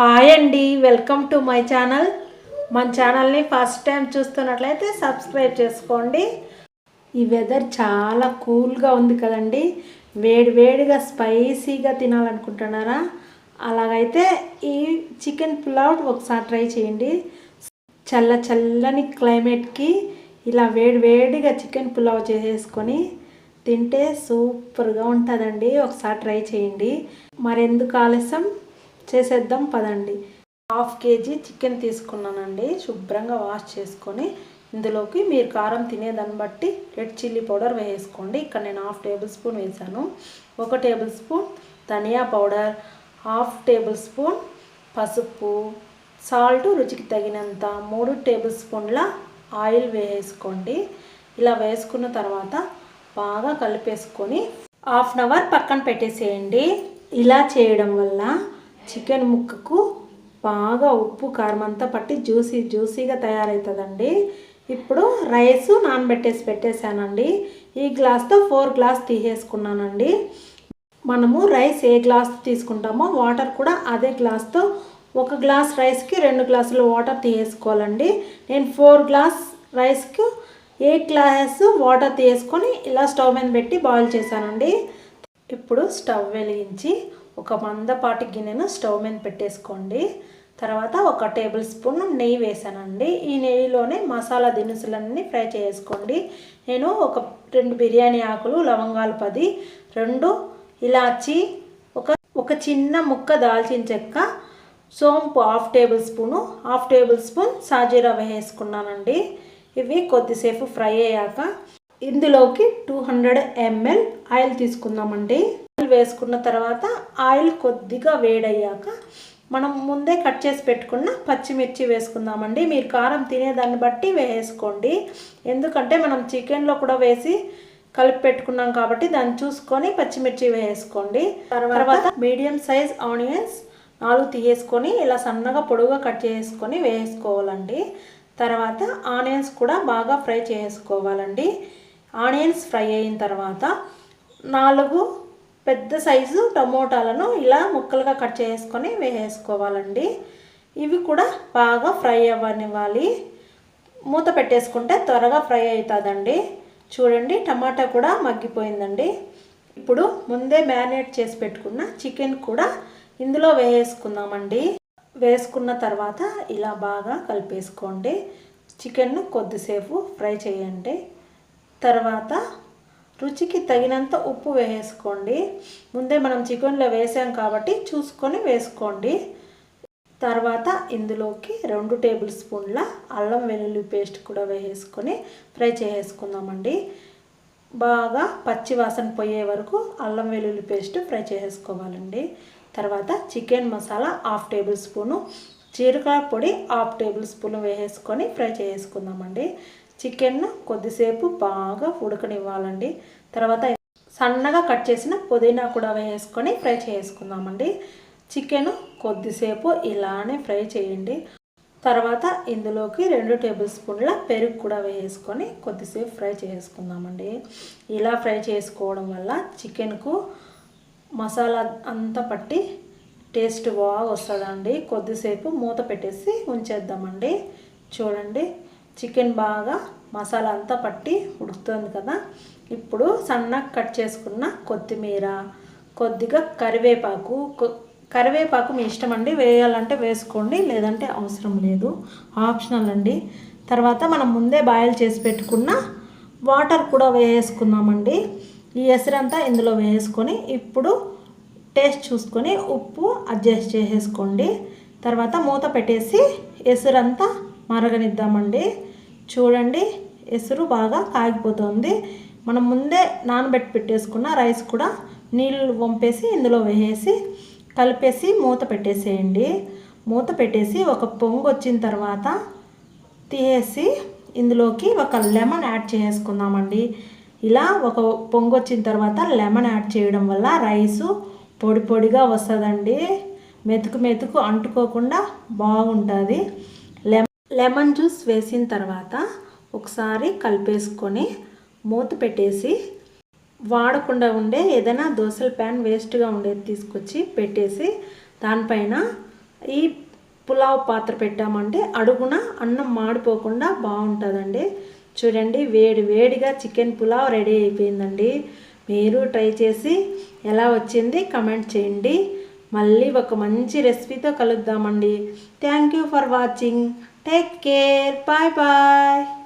Hi అండి welcome to my channel. మన ఛానల్ని ఫస్ట్ టైం చూస్తున్నట్లయితే సబ్స్క్రైబ్ చేసుకోండి. ఈ వెదర్ చాలా కూల్గా ఉంది కదండి. వేడి వేడిగా స్పైసీగా తినాలనుకుంటున్నారా? అలాగైతే ఈ చికెన్ పులావ్ ఒకసారి ట్రై చేయండి. చల్ల చల్లని క్లైమేట్కి ఇలా వేడి వేడిగా చికెన్ పులావ్ చేసేసుకొని తింటే సూపర్గా ఉంటుందండి. ఒకసారి ట్రై చేయండి. మరెందుకు ఆలస్యం? చేసేద్దాం పదండి. హాఫ్ కేజీ చికెన్ తీసుకున్నానండి. శుభ్రంగా వాష్ చేసుకొని ఇందులోకి మీరు కారం తినేదాన్ని బట్టి రెడ్ చిల్లీ పౌడర్ వేసుకోండి. ఇక్కడ నేను హాఫ్ టేబుల్ స్పూన్ వేసాను ఒక టేబుల్ స్పూన్ ధనియా పౌడర్ హాఫ్ టేబుల్ స్పూన్ పసుపు సాల్ట్ రుచికి తగినంత మూడు టేబుల్ స్పూన్ల ఆయిల్ వేసుకోండి. ఇలా వేసుకున్న తర్వాత బాగా కలిపేసుకొని హాఫ్ అన్ అవర్ పక్కన పెట్టేసేయండి. ఇలా చేయడం వల్ల చికెన్ ముక్కకు బాగా ఉప్పు కారం అంతా పట్టి జ్యూసీ జ్యూసీగా తయారవుతుందండి ఇప్పుడు రైస్ నానబెట్టేసి పెట్టేశానండి. ఈ గ్లాస్తో ఫోర్ గ్లాస్ తీసేసుకున్నానండి. మనము రైస్ ఏ గ్లాస్ తీసుకుంటామో వాటర్ కూడా అదే గ్లాస్తో ఒక గ్లాస్ రైస్కి రెండు గ్లాసులు వాటర్ తీసేసుకోవాలండి. నేను ఫోర్ గ్లాస్ రైస్కి ఎయిట్ గ్లాస్ వాటర్ తీసుకొని ఇలా స్టవ్ మీద పెట్టి బాయిల్ చేశానండి. ఇప్పుడు స్టవ్ వెలిగించి ఒక మందపాటి గిన్నెను స్టవ్ మీద పెట్టేసుకోండి. తర్వాత ఒక టేబుల్ స్పూన్ నెయ్యి వేసానండి. ఈ నెయ్యిలోనే మసాలా దినుసులన్నీ ఫ్రై చేసుకోండి. నేను ఒక రెండు బిర్యానీ ఆకులు లవంగాలు పది రెండు ఇలాచి ఒక ఒక చిన్న ముక్క దాల్చిన చెక్క సోంపు half table spoon half table spoon సాజీరా వేసుకున్నానండి. ఇవి కొద్దిసేపు ఫ్రై అయ్యాక ఇందులోకి టూ హండ్రెడ్ ఎంఎల్ ఆయిల్ తీసుకుందామండి. వేసుకున్న తర్వాత ఆయిల్ కొద్దిగా వేడయ్యాక మనం ముందే కట్ చేసి పెట్టుకున్న పచ్చిమిర్చి వేసుకుందామండి. మీరు కారం తినేదాన్ని బట్టి వేసుకోండి. ఎందుకంటే మనం చికెన్లో కూడా వేసి కలిపి పెట్టుకున్నాం కాబట్టి దాన్ని చూసుకొని పచ్చిమిర్చి వేసుకోండి. తర్వాత మీడియం సైజ్ ఆనియన్స్ నాలుగు తీసేసుకొని ఇలా సన్నగా పొడుగా కట్ చేసుకొని వేసుకోవాలండి. తర్వాత ఆనియన్స్ కూడా బాగా ఫ్రై చేసుకోవాలండి. ఆనియన్స్ ఫ్రై అయిన తర్వాత నాలుగు పెద్ద సైజు టమోటాలను ఇలా ముక్కలుగా కట్ చేసుకొని వేసుకోవాలండి. ఇవి కూడా బాగా ఫ్రై అవ్వనివ్వాలి. మూత పెట్టేసుకుంటే త్వరగా ఫ్రై అవుతుందండి. చూడండి టమాటా కూడా మగ్గిపోయిందండి. ఇప్పుడు ముందే మ్యారినేట్ చేసి పెట్టుకున్న చికెన్ కూడా ఇందులో వేసుకుందామండి. వేసుకున్న తర్వాత ఇలా బాగా కలిపేసుకోండి. చికెన్ను కొద్దిసేపు ఫ్రై చేయండి. తర్వాత రుచికి తగినంత ఉప్పు వేసుకోండి. ముందే మనం చికెన్లో వేసాం కాబట్టి చూసుకొని వేసుకోండి. తర్వాత ఇందులోకి రెండు టేబుల్ స్పూన్ల అల్లం వెల్లుల్లి పేస్ట్ కూడా వేసుకొని ఫ్రై చేసుకుందామండి బాగా పచ్చి వాసన పోయే వరకు అల్లం వెల్లుల్లి పేస్ట్ ఫ్రై చేసుకోవాలండి తర్వాత chicken masala half table spoon జీలకర్ర పొడి హాఫ్ టేబుల్ స్పూన్ వేసుకొని ఫ్రై చేసుకుందామండి చికెన్ కొద్దిసేపు బాగా ఉడకనివ్వాలండి. తర్వాత సన్నగా కట్ చేసిన పుదీనా కూడా వేసుకొని ఫ్రై చేసుకుందామండి. చికెన్ కొద్దిసేపు ఇలానే ఫ్రై చేయండి. తర్వాత ఇందులోకి రెండు టేబుల్ స్పూన్ల పెరుగు కూడా వేసుకొని కొద్దిసేపు ఫ్రై చేసుకుందామండి. ఇలా ఫ్రై చేసుకోవడం వల్ల చికెన్కు మసాలా అంతా పట్టి టేస్ట్ బాగా వస్తుందండి. కొద్దిసేపు మూత పెట్టేసి ఉంచేద్దామండి. చూడండి. చికెన్ బాగా మసాలా అంతా పట్టి ఉడుకుతుంది కదా. ఇప్పుడు సన్నగా కట్ చేసుకున్న కొత్తిమీర కొద్దిగా కరివేపాకు కరివేపాకు మీ ఇష్టం అండి. వేయాలంటే వేసుకోండి లేదంటే అవసరం లేదు. ఆప్షనల్ అండి. తర్వాత మనం ముందే బాయిల్ చేసి పెట్టుకున్న వాటర్ కూడా వేసుకుందామండి. ఈ ఎసరంతా ఇందులో వేసుకొని ఇప్పుడు టేస్ట్ చూసుకొని ఉప్పు అడ్జస్ట్ చేసేసుకోండి. తర్వాత మూత పెట్టేసి ఎసురంతా మరగనిద్దామండి. చూడండి ఎసురు బాగా కాగిపోతుంది. మనం ముందే నానబెట్టి పెట్టేసుకున్న రైస్ కూడా నీళ్ళు వంపేసి ఇందులో వేసేసి కలిపేసి మూత పెట్టేసేయండి. మూత పెట్టేసి ఒక పొంగు వచ్చిన తర్వాత తీసేసి ఇందులోకి ఒక లెమన్ యాడ్ చేసుకుందామండి. ఇలా ఒక పొంగు వచ్చిన తర్వాత లెమన్ యాడ్ చేయడం వల్ల రైసు పొడి పొడిగా వస్తుందండి. మెతుకు మెతుకు అంటుకోకుండా బాగుంటుంది. లెమన్ జ్యూస్ వేసిన తర్వాత ఒకసారి కలిపేసుకొని మూత పెట్టేసి వాడకుండా ఉండే ఏదైనా దోశల ప్యాన్ వేస్ట్గా ఉండేది తీసుకొచ్చి పెట్టేసి దానిపైన ఈ పులావ్ పాత్ర పెట్టామంటే అడుగున అన్నం మాడిపోకుండా బాగుంటుందండి. చూడండి వేడి వేడిగా చికెన్ పులావ్ రెడీ అయిపోయిందండి. మీరు ట్రై చేసి ఎలా వచ్చింది కమెంట్ చేయండి. మళ్ళీ ఒక మంచి రెసిపీతో కలుద్దామండి. Thank you for watching. Take care. Bye bye.